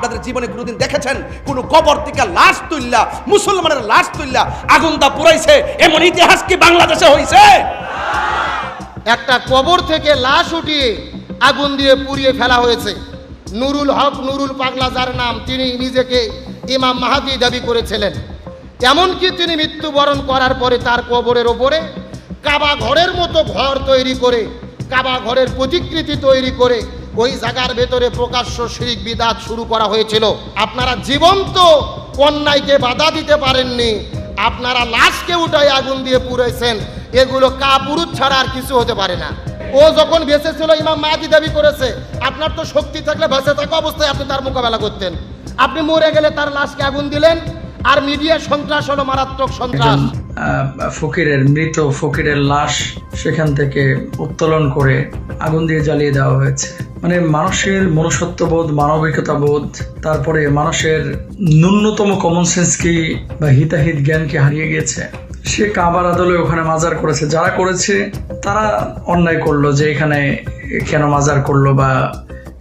আপনাদের জীবনে কোনোদিন দেখেছেন? কোনো কবর থেকে লাশ তুললা মুসলমানের লাশ তুললা আগুন দা পুরাইছে এমন ইতিহাস কি বাংলাদেশে হয়েছে একটা কবর থেকে লাশ উঠিয়ে আগুন দিয়ে পুড়িয়ে ফেলা হয়েছে। নুরুল হক, নুরুল পাগলা যার নাম, তিনি নিজেকে ইমাম মাহাদি দাবি করেছিলেন। এমনকি তিনি মৃত্যুবরণ করার পরে তার কবরের ওপরে কাবা ঘরের মতো ঘর তৈরি করে, কাবা ঘরের প্রতিকৃতি তৈরি করে ওই জায়গার ভেতরে প্রকাশ্য শিরিক বিদাত শুরু করা হয়েছিল। আপনারা জীবন্ত অন্যায়কে বাধা দিতে পারেননি। আপনারা লাশকে উঠায় আগুন দিয়ে পুড়েছেন এগুলো কাপুরুষ ছাড়া আর কিছু হতে পারে না। ও যখন বেঁচে ছিল ইমাম মাহাদি দাবি করেছে, আপনার তো শক্তি থাকলে বেঁচে থাকা অবস্থায় আপনি তার মোকাবেলা করতেন। আপনি মরে গেলে তার লাশকে আগুন দিলেন, আর মিডিয়া সন্ত্রাস হলো মারাত্মক সন্ত্রাস। ফকিরের মৃত ফকিরের লাশ সেখান থেকে উত্তোলন করে আগুন দিয়ে জ্বালিয়ে দেওয়া হয়েছে। মানে মানুষের মনুষ্যত্ববোধ মানবিকতা বোধ তারপরে মানুষের ন্যূনতম কমন সেন্স কি বা হিতাহিত জ্ঞান কি হারিয়ে গিয়েছে? সে কাবার আদলে ওখানে মাজার করেছে। যারা করেছে, তারা অন্যায় করল যে এখানে কেন মাজার করল বা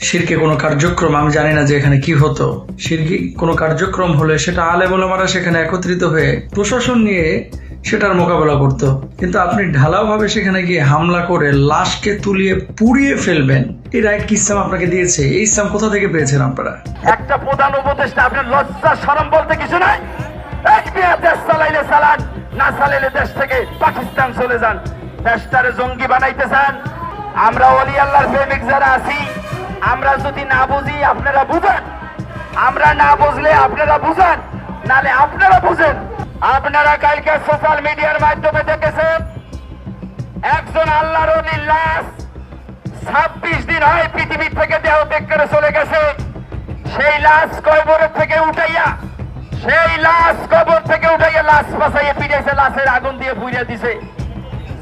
শিরকে কোনো কার্যক্রম, আমি জানি না যে এখানে কি হতো। শিরকি কোনো কার্যক্রম হলে সেটা আলে বলমারা সেখানে একত্রিত হয়ে প্রশাসন নিয়ে সেটার মোকাবেলা করতো। কিন্তু আপনি ঢালাওভাবে সেখানে গিয়ে হামলা করে লাশকে তুলিয়ে পুড়িয়ে ফেলবেন, এই রাইট কি ইসলাম আপনাকে দিয়েছে? এই ইসলাম কোথা থেকে পেয়েছেন আপনারা? একটা প্রধান উপদেষ্টা আপনার লজ্জা সরম বলতে কিছু নাই? না দেশ থেকে পাকিস্তান চলে যান। দেশটারে জঙ্গি বানাইতে চান। আমরা অলি আল্লাহর প্রেমিক যারা আছি, আমরা যদি না বুঝি, আপনারা বুঝেন। আমরা না বুঝলে আপনারা বুঝেন, নালে আপনারা বুঝেন। আপনারা কালকে সোশ্যাল মিডিয়ার মাধ্যমে দেখেছেন, একজন আল্লাহর লাশ ছাব্বিশ দিন হয় পৃথিবী থেকে দেহ ত্যাগ করে চলে গেছে। সেই লাশ কবরের থেকে উঠাইয়া, সেই লাশ কবর থেকে উঠাইয়া লাশ বাসাইয়ে পিড়েছে লাশের আগুন দিয়ে পুড়িয়ে দিছে।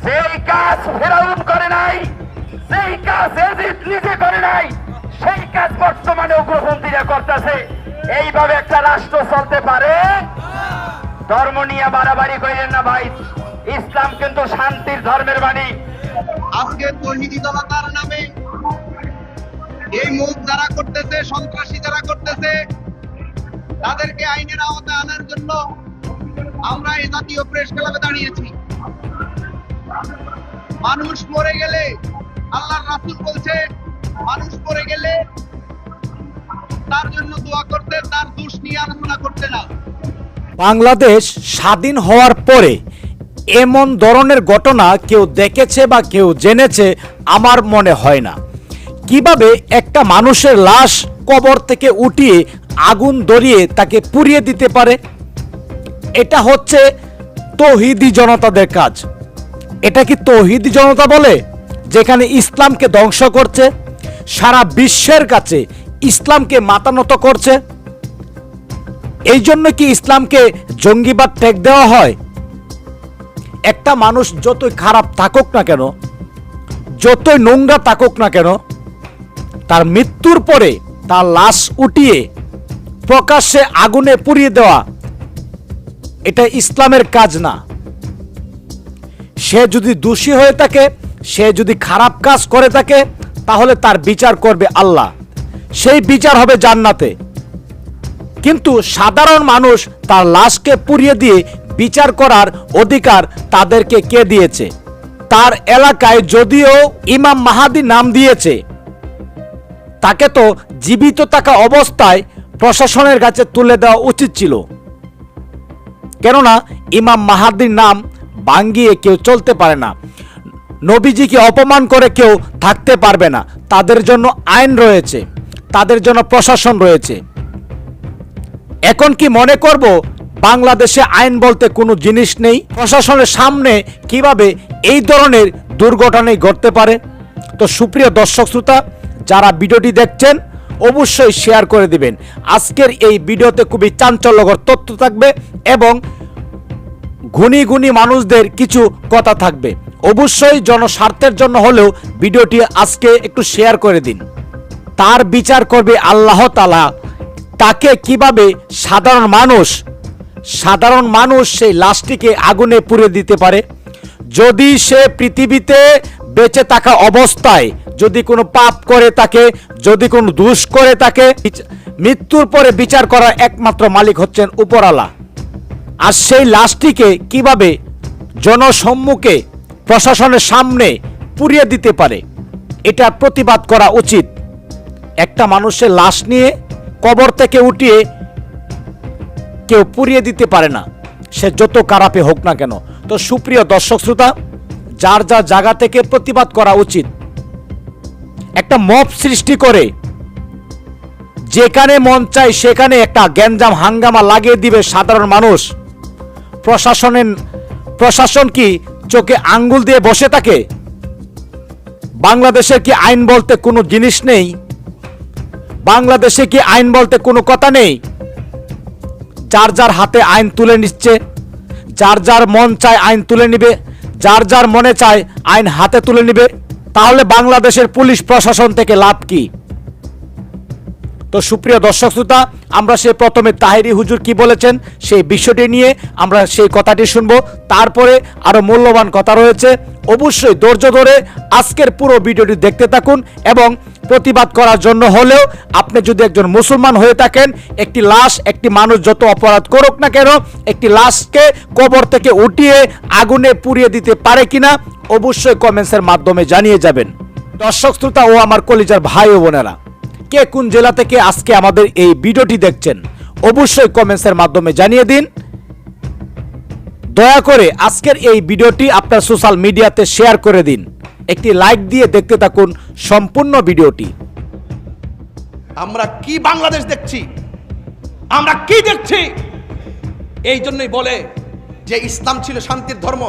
সেই কাজ ফেরাউন করে নাই সেই কাজ এজিদ নিজে করে নাই, সেই কাজ বর্তমানে উগ্রপন্থীরা করতেছে। এইভাবে একটা রাষ্ট্র চলতে পারে ধর্ম নিয়ে বাড়াবাড়ি করেন না ভাই। ইসলাম কিন্তু শান্তির ধর্মের বাণী। আজকে তহিদি জনতার নামে? এই মুখ যারা করতেছে, সন্ত্রাসী যারা করতেছে, তাদেরকে আইনের আওতায় আনার জন্য আমরা এই জাতীয় প্রেস ক্লাবে দাঁড়িয়েছি। মানুষ মরে গেলে আল্লাহর রাসূল বলছে, মানুষ মরে গেলে তার জন্য দোয়া করতে, তার দোষ নিয়ে আলোচনা করতে না। বাংলাদেশ স্বাধীন হওয়ার পরে এমন ধরনের ঘটনা কেউ দেখেছে বা কেউ জেনেছে আমার মনে হয় না। কীভাবে একটা মানুষের লাশ কবর থেকে উঠিয়ে আগুন ধরিয়ে তাকে পুড়িয়ে দিতে পারে? এটা হচ্ছে তৌহিদি জনতাদের কাজ। এটা কি তৌহিদি জনতা বলে? যেখানে ইসলামকে ধ্বংস করছে, সারা বিশ্বের কাছে ইসলামকে মাতানত করছে? এই জন্য কি ইসলামকে জঙ্গিবাদ ট্যাগ দেওয়া হয়? একটা মানুষ যতই খারাপ থাকুক না কেন, যতই নোংরা থাকুক না কেন, তার মৃত্যুর পরে তার লাশ উঠিয়ে প্রকাশ্যে আগুনে পুড়িয়ে দেওয়া, এটা ইসলামের কাজ না। সে যদি দোষী হয়ে থাকে, সে যদি খারাপ কাজ করে থাকে, তাহলে তার বিচার করবে আল্লাহ। সেই বিচার হবে জান্নাতে। কিন্তু সাধারণ মানুষ তার লাশকে পুড়িয়ে দিয়ে বিচার করার অধিকার তাদেরকে কে দিয়েছে? তার এলাকায় যদিও ইমাম মাহাদি নাম দিয়েছে, তাকে তো জীবিত থাকা অবস্থায় প্রশাসনের কাছে তুলে দেওয়া উচিত ছিল। কেননা ইমাম মাহাদির নাম ভাঙ্গিয়ে কেউ চলতে পারে না। নবীজিকে অপমান করে কেউ থাকতে পারবে না। তাদের জন্য আইন রয়েছে, তাদের জন্য প্রশাসন রয়েছে। এখন কি মনে করব, বাংলাদেশে আইন বলতে কোনো জিনিস নেই? প্রশাসনের সামনে কীভাবে এই ধরনের দুর্ঘটনাই ঘটতে পারে? তো সুপ্রিয় দর্শক শ্রোতা, যারা ভিডিওটি দেখছেন, অবশ্যই শেয়ার করে দিবেন। আজকের এই ভিডিওতে খুবই চাঞ্চল্যকর তথ্য থাকবে এবং গুণী গুণী মানুষদের কিছু কথা থাকবে। অবশ্যই জনস্বার্থের জন্য হলেও ভিডিওটি আজকে একটু শেয়ার করে দিন। তার বিচার করবে আল্লাহ তালা তাকে কীভাবে সাধারণ মানুষ সাধারণ মানুষ সেই লাশটিকে আগুনে পুড়ে দিতে পারে? যদি সে পৃথিবীতে বেঁচে থাকা অবস্থায় যদি কোনো পাপ করে তাকে, যদি কোনো দুষ করে তাকে মৃত্যুর পরে বিচার করার একমাত্র মালিক হচ্ছেন উপরালা। আর সেই লাশটিকে কীভাবে জনসম্মুখে, প্রশাসনের সামনে পুড়িয়ে দিতে পারে? এটার প্রতিবাদ করা উচিত। একটা মানুষের লাশ নিয়ে কবর থেকে উঠিয়ে কেউ পুড়িয়ে দিতে পারে না। সে যত কারাপে হোক না কেন। তো সুপ্রিয় দর্শক শ্রোতা, যার যার জায়গা থেকে প্রতিবাদ করা উচিত, একটা মপ সৃষ্টি করে, যেখানে মন চায় সেখানে একটা গ্যাঞ্জাম হাঙ্গামা লাগিয়ে দিবে সাধারণ মানুষ। প্রশাসনের, প্রশাসন কি চোখে আঙ্গুল দিয়ে বসে থাকে? বাংলাদেশের কি আইন বলতে কোনো জিনিস নেই? বাংলাদেশে কি আইন বলতে কোনো কথা নেই? যার যার হাতে আইন তুলে নিচ্ছে, যার যার মন চায় আইন তুলে নিবে, যার যার মনে চায় আইন হাতে তুলে নিবে, তাহলে বাংলাদেশের পুলিশ প্রশাসন থেকে লাভ কি? তো সুপ্রিয় দর্শক শ্রোতা, আমরা সে প্রথমে তাহেরি হুজুর কি বলেছেন, সেই বিষয়টি নিয়ে আমরা সেই কথাটি শুনব। তারপরে আরও মূল্যবান কথা রয়েছে। অবশ্যই ধৈর্য ধরে আজকের পুরো ভিডিওটি দেখতে থাকুন এবং প্রতিবাদ করার জন্য হলেও আপনি যদি একজন মুসলমান হয়ে থাকেন, একটি লাশ, একটি মানুষ যত অপরাধ করুক না কেন, একটি লাশকে কবর থেকে উঠিয়ে আগুনে পুড়িয়ে দিতে পারে কিনা অবশ্যই কমেন্টসের মাধ্যমে জানিয়ে যাবেন। দর্শক, শ্রোতা ও আমার কলিজার ভাই ও বোনেরা, কে কোন জেলা থেকে আজকে আমাদের এই ভিডিওটি দেখছেন, অবশ্যই কমেন্টসের মাধ্যমে জানিয়ে দিন। দয়া করে আজকের এই ভিডিওটি আপনার সোশ্যাল মিডিয়াতে শেয়ার করে দিন। একটি লাইক দিয়ে দেখতে থাকুন সম্পূর্ণ ভিডিওটি। আমরা কি বাংলাদেশ দেখছি? আমরা কি দেখছি? এই জন্যই বলে যে ইসলাম ছিল শান্তির ধর্ম,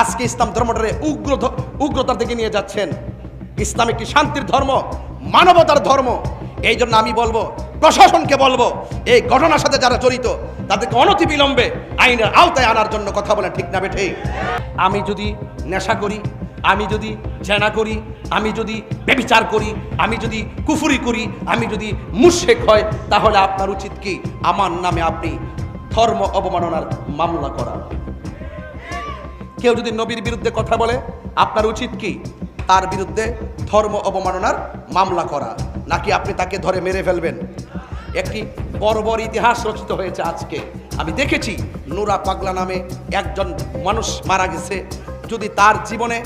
আজকে ইসলাম ধর্মটারে উগ্র উগ্রতার দিকে নিয়ে যাচ্ছেন। ইসলাম একটি শান্তির ধর্ম, মানবতার ধর্ম। এই জন্য আমি বলব, প্রশাসনকে বলব, এই ঘটনার সাথে যারা জড়িত, তাদেরকে অনতি বিলম্বে আইনের আওতায় আনার জন্য কথা বলে ঠিক না বেঠে আমি যদি নেশা করি আমি যদি জেনা করি, আমি যদি বেবিচার করি, আমি যদি কুফুরি করি, আমি যদি মুশেক হয়, তাহলে আপনার উচিত কি? আমার নামে আপনি ধর্ম অবমাননার মামলা করা। কেউ যদি নবীর বিরুদ্ধে কথা বলে, আপনার উচিত কি? তার বিরুদ্ধে ধর্ম অবমাননার মামলা করা। নাকি আপনি তাকে ধরে মেরে ফেলবেন? একটি বর্বর ইতিহাস রচিত হয়েছে আজকে। আমি দেখেছি, নুরা পাগলা নামে একজন মানুষ মারা গেছে। যদি তার জীবনে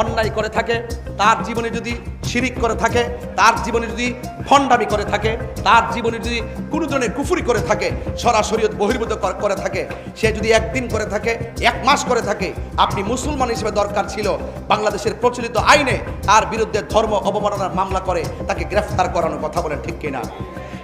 অন্যায় করে থাকে, তার জীবনে যদি শিরিক করে থাকে, তার জীবনে যদি ভণ্ডামি করে থাকে, তার জীবনে যদি কোনো ধরনের কুফুরি করে থাকে, সরাসরি বহির্ভূত করে থাকে, সে যদি একদিন করে থাকে, এক মাস করে থাকে, আপনি মুসলমান হিসেবে দরকার ছিল, বাংলাদেশের প্রচলিত আইনে তার বিরুদ্ধে ধর্ম অবমাননার মামলা করে তাকে গ্রেফতার করানোর কথা বলেন ঠিক কিনা?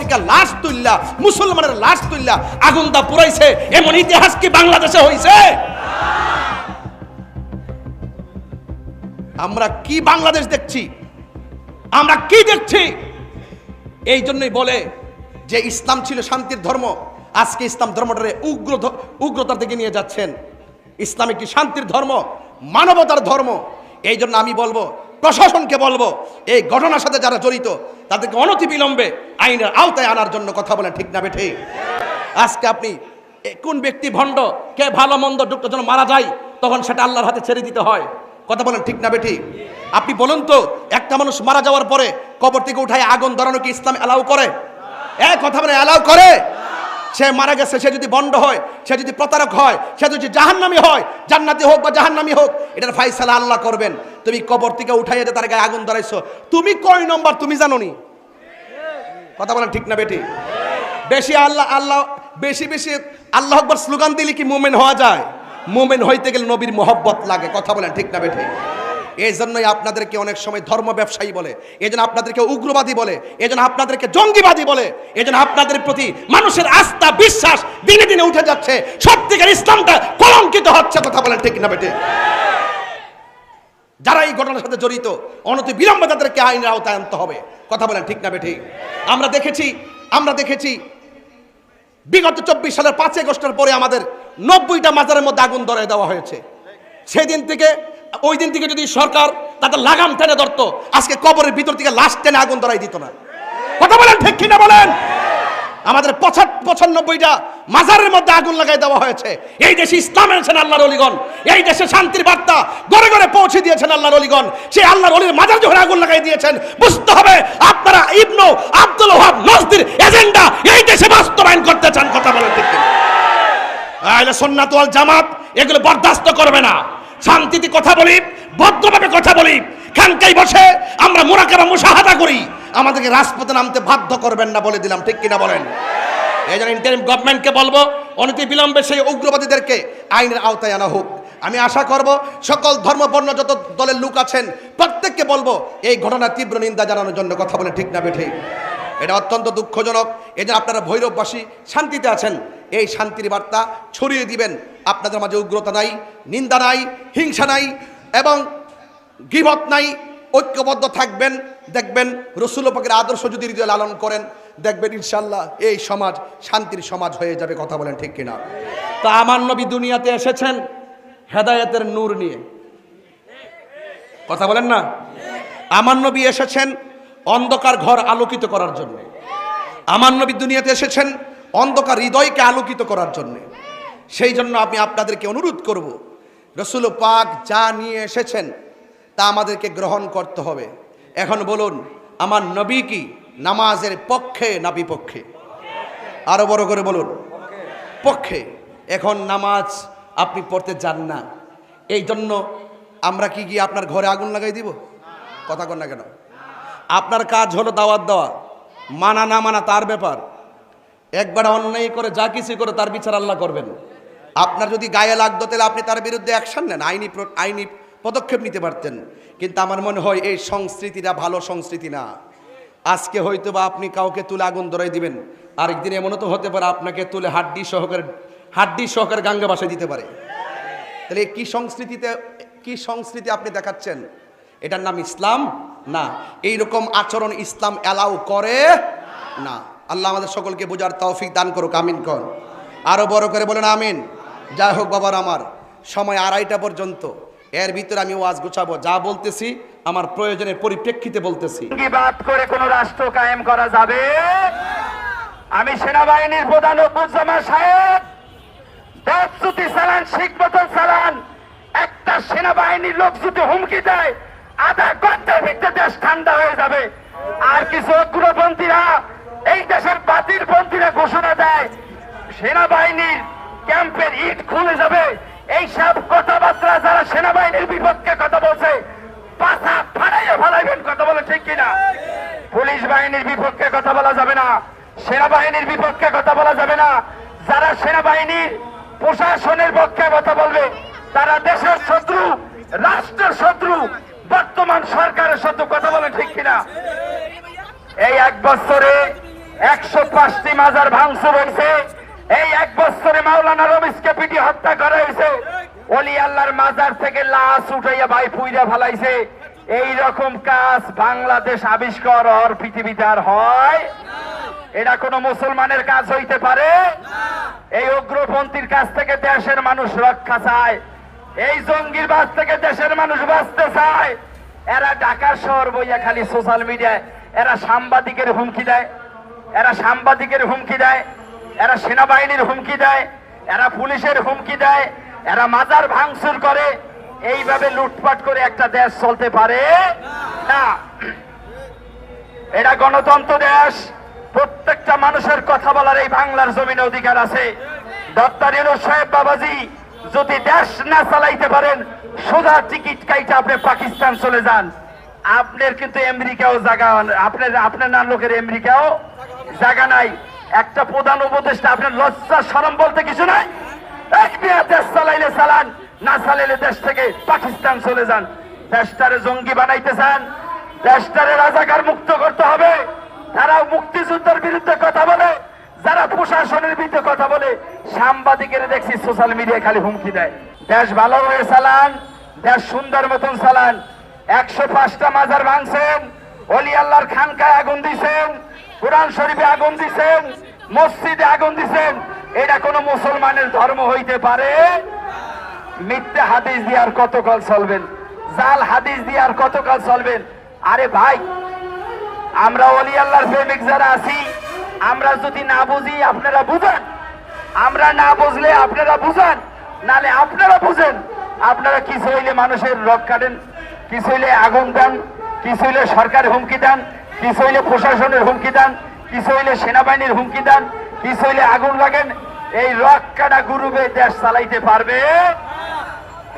থেকে লাশ তুললা মুসলমানের লাশ তুললা আগুন দা পুরাইছে, এমন ইতিহাস কি বাংলাদেশে হয়েছে আমরা কি বাংলাদেশ দেখছি? আমরা কি দেখছি? এই জন্যই বলে যে ইসলাম ছিল শান্তির ধর্ম, আজকে ইসলাম ধর্মটারে উগ্র উগ্রতার দিকে নিয়ে যাচ্ছেন। ইসলাম একটি শান্তির ধর্ম, মানবতার ধর্ম। এই জন্য আমি বলব প্রশাসনকে বলব, এই ঘটনার সাথে যারা জড়িত, তাদেরকে অনতি বিলম্বে আইনের আওতায় আনার জন্য কথা বলে ঠিক না বেঠে। আজকে আপনি কোন ব্যক্তি ভণ্ড, কে ভালো মন্দ ডুক্ত যেন মারা যায়, তখন সেটা আল্লাহর হাতে ছেড়ে দিতে হয়। কথা বলেন ঠিক না বেঠি। আপনি বলুন তো, একটা মানুষ মারা যাওয়ার পরে কবর থেকে উঠায় আগুন ধরানো কি ইসলাম অ্যালাউ করে? এ কথা বলে অ্যালাউ করে? সে মারা গেছে, সে যদি বন্ড হয়, সে যদি প্রতারক হয়, সে যদি জাহান্নামি হয়, জান্নাতি হোক বা জাহান্নামি হোক, এটার ফাইসালা আল্লাহ করবেন। তুমি কবর থেকে উঠাইয়া তার গায়ে আগুন ধরাইছো। তুমি কয় নম্বর, তুমি জানো নি কথা বলেন ঠিক না বেটি? বেশি আল্লাহ আল্লাহ, বেশি বেশি আল্লাহ আকবর স্লোগান দিলে কি মোমেন হওয়া যায়? মোমেন হইতে গেলে নবীর মোহব্বত লাগে, কথা বলেন ঠিক না বেটি? এই জন্যই আপনাদেরকে অনেক সময় ধর্ম ব্যবসায়ী বলে এই জন্য আপনাদেরকে উগ্রবাদী বলে এই জন্য আপনাদেরকে জঙ্গিবাদী বলে এই জন্য আপনাদের প্রতি মানুষের আস্থা, বিশ্বাস দিনে দিনে উঠে যাচ্ছে। সত্যিকার ইসলামটা কলঙ্কিত হচ্ছে, কথা বলেন ঠিক না বেটে যারা এই ঘটনার সাথে জড়িত, অনতি বিলম্বে তাদেরকে আইনের আওতায় আনতে হবে, কথা বলেন ঠিক না বেঠি? আমরা দেখেছি আমরা দেখেছি, বিগত চব্বিশ সালের পাঁচই আগস্টের পরে আমাদের নব্বইটা মাজারের মধ্যে আগুন ধরে দেওয়া হয়েছে। সেদিন থেকে ওই দিন থেকে যদি সরকার তাদের লাগাম টেনে ধরতো, আজকে কবরের ভিতর থেকে লাশ টেনে আগুন ধরাই দিত না। কথা বলেন ঠিক কিনা বলেন? আমাদের পঁচানব্বইটা মাজারের মধ্যে আগুন লাগাই দেওয়া হয়েছে। এই দেশে ইসলাম এনেছেন আল্লাহর অলিগণ। এই দেশে শান্তির বার্তা গড়ে ঘরে পৌঁছে দিয়েছেন আল্লাহর অলিগণ। সেই আল্লাহর অলির মাজার যখন আগুন লাগাই দিয়েছেন। বুঝতে হবে আপনারা ইবনু আব্দুল ওহাব নজদির এজেন্ডা এই দেশে বাস্তবায়ন করতে চান। কথা বলেন ঠিক? আইলে সন্ন্যাত জামাত এগুলো বরদাস্ত করবে না। শান্তিতে কথা বলি, ভদ্রভাবে কথা বলি, খানকাই বসে আমরা মোরাকাবা মুশাহাদা করি। আমাদেরকে রাজপথে নামতে বাধ্য করবেন না বলে দিলাম, ঠিক কিনা বলেন? এই জন্য ইন্টারিম গভর্নমেন্টকে বলব অনতি বিলম্বে সেই উগ্রবাদীদেরকে আইনের আওতায় আনা হোক। আমি আশা করব, সকল ধর্মবর্ণ যত দলের লোক আছেন, প্রত্যেককে বলব, এই ঘটনার তীব্র নিন্দা জানানোর জন্য কথা বলে ঠিক না বেঠে। এটা অত্যন্ত দুঃখজনক। এই যে আপনারা ভৈরববাসী শান্তিতে আছেন। এই শান্তির বার্তা ছড়িয়ে দিবেন। আপনাদের মাঝে উগ্রতা নাই, নিন্দা নাই, হিংসা নাই এবং গিবত নাই, ঐক্যবদ্ধ থাকবেন, দেখবেন রসুল আদর্শ যদি হৃদয় লালন করেন, দেখবেন ইনশাল্লাহ এই সমাজ, শান্তির সমাজ হয়ে যাবে, কথা বলেন ঠিক কিনা? তা আমার নবী দুনিয়াতে এসেছেন হেদায়তের নূর নিয়ে। কথা বলেন না? আমার নবী এসেছেন অন্ধকার ঘর আলোকিত করার জন্য। আমার নবী দুনিয়াতে এসেছেন অন্ধকার হৃদয়কে আলোকিত করার জন্য। সেই জন্য আমি আপনাদেরকে অনুরোধ করব, রসুল পাক যা নিয়ে এসেছেন তা আমাদেরকে গ্রহণ করতে হবে। এখন বলুন, আমার নবী কি নামাজের পক্ষে না বিপক্ষে? আরও বড় করে বলুন, পক্ষে। এখন নামাজ আপনি পড়তে যান না। এই জন্য আমরা কি গিয়ে আপনার ঘরে আগুন লাগাই দিব? কথা কন না কেন? আপনার কাজ হলো দাওয়াত দেওয়া। মানা না মানা তার ব্যাপার। একবার অন্যায় করে যা কিছু করে তার বিচার আল্লাহ করবেন। আপনার যদি গায়ে লাগতো, তাহলে আপনি তার বিরুদ্ধে অ্যাকশন নেন, আইনি আইনি পদক্ষেপ নিতে পারতেন। কিন্তু আমার মনে হয় এই সংস্কৃতিটা ভালো সংস্কৃতি না। আজকে হয়তো বা আপনি কাউকে তুলে আগুন ধরাই দিবেন। আরেকদিন এমনও তো হতে পারে আপনাকে তুলে হাড্ডি সহকারে হাড্ডি সহকারে গাঙ্গা বাসায় দিতে পারে। তাহলে কি সংস্কৃতিতে, কি সংস্কৃতি আপনি দেখাচ্ছেন? এটার নাম ইসলাম? না। এই রকম আচরণ ইসলাম অ্যালাউ করে না। আল্লাহ আমাদের সকলকে বোঝার তৌফিক দান করুক, আমিন কর আরও বড় করে বলেন, আমিন। যাই হোক বাবার আমার, সময় আড়াইটা পর্যন্ত। এর ভিতরে আমি ওয়াজ গোছাবো। যা বলতেছি, আমার প্রয়োজনের পরিপ্রেক্ষিতে বলতেছি। করে কোন রাষ্ট্র কায়েম করা যাবে? আমি সেনাবাহিনীর প্রধান শিখ মতন একটা সেনাবাহিনীর লোক যদি হুমকি দেয়, আধা ঘণ্টার ভিতরে দেশ ঠান্ডা হয়ে যাবে। আর কিছু অগ্রপন্থীরা এই দেশের বাতিল পন্থীরা ঘোষণা দেয়, সেনাবাহিনীর ক্যাম্পের ইট খুলে যাবে। এই সব কথাবার্তা যারা সেনাবাহিনীর বিপক্ষে কথা বলছে, পাছা ফাড়াইয়া ফালাইবেন কথা বলে ঠিক কিনা? পুলিশ বাহিনীর বিপক্ষে কথা বলা যাবে না, সেনাবাহিনীর বিপক্ষে কথা বলা যাবে না। যারা সেনাবাহিনীর প্রশাসনের পক্ষে কথা বলবে, তারা দেশের শত্রু, রাষ্ট্রের শত্রু, বর্তমান সরকারের শত্রু, কথা বলে ঠিক কিনা? এই এক বছরে একশো পাঁচটি মাজার ভাঙচুর হয়েছে। এই এক বছরে মাওলানা রমেশকে পিটি হত্যা করা হয়েছে। অলি আল্লাহর মাজার থেকে লাশ উঠাইয়া ভাই পুইরা ফেলাইছে। এই রকম কাজ বাংলাদেশ আবিষ্কার হওয়ার পৃথিবীতে আর হয়? এটা কোনো মুসলমানের কাজ হইতে পারে? এই উগ্রপন্থীর কাছ থেকে দেশের মানুষ রক্ষা চায়। এই জঙ্গির বাস থেকে দেশের মানুষ বাঁচতে চায়। এরা ঢাকা শহর বইয়া খালি সোশ্যাল মিডিয়ায় এরা সাংবাদিকের হুমকি দেয়। এরা সাংবাদিকের হুমকি দেয়। এরা সেনাবাহিনীর হুমকি দেয়, এরা পুলিশের হুমকি দেয়, এরা মাজার ভাঙচুর করে। এইভাবে লুটপাট করে একটা দেশ চলতে পারে? না। এটা গণতন্ত্র দেশ। প্রত্যেকটা মানুষের কথা বলার এই বাংলার জমিনে অধিকার আছে। ডক্টর সাহেব বাবাজি, যদি দেশ না চালাইতে পারেন, সোজা টিকিট কাইটা আপনি পাকিস্তান চলে যান। আপনার কিন্তু আমেরিকাও জায়গা আপনার আপনার না লোকের আমেরিকাও জায়গা নাই। একটা প্রধান উপদেষ্টা আপনার লজ্জা, শরম বলতে কিছু নাই? এক মিয়া দেশ চালাইলে চালান, না চালাইলে দেশ থেকে পাকিস্তান চলে যান। দেশটারে জঙ্গি বানাইতে চান, দেশটারে রাজাকার মুক্ত করতে হবে। তারাও মুক্তিযুদ্ধের বিরুদ্ধে কথা বলে, যারা প্রশাসনের বিরুদ্ধে কথা বলে, সাংবাদিকের দেখছি সোশ্যাল মিডিয়ায় খালি হুমকি দেয়। দেশ ভালো হয়ে চালান, দেশ সুন্দর মতন চালান। একশো পাঁচটা মাজার ভাঙছেন অলি আল্লাহর খানকায় আগুন দিছেন, কোরআন শরীফে আগুন দিছেন, মসজিদে আগুন দিছেন। এটা কোনো মুসলমানের ধর্ম হইতে পারে? মিথ্যে হাদিস দিয়ে আর কতকাল চলবেন? জাল হাদিস দিয়ে আর কতকাল চলবেন? আরে ভাই, আমরা অলি আল্লাহর প্রেমিক যারা আছি, আমরা যদি না বুঝি, আপনারা বুঝান। আমরা না বুঝলে আপনারা বুঝান। নালে আপনারা বুঝেন। আপনারা কিছু হইলে মানুষের রক কাটেন কিছু হইলে আগুন দেন? কিছু হইলে সরকার হুমকি দেন কিছু হইলে প্রশাসনের হুমকি দেন কিছু হইলে সেনাবাহিনীর হুমকি দেন কিছু হইলে আগুন লাগেন। এই রক কাটা গুরুবে দেশ চালাইতে পারবে?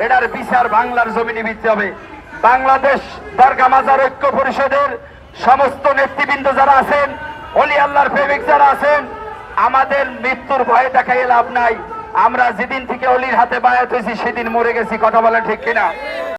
এটার বিচার বাংলার জমিনে দিতে হবে। বাংলাদেশ দরগা মাজার ঐক্য পরিষদের সমস্ত নেতৃবৃন্দ যারা আছেন, অলি আল্লাহর প্রেমিক যারা আছেন, আমাদের মৃত্যুর ভয়ে দেখাই লাভ নাই। আমরা যেদিন থেকে অলির হাতে বায়াত হয়েছি, সেদিন মরে গেছি, কথা বলেন ঠিক কিনা?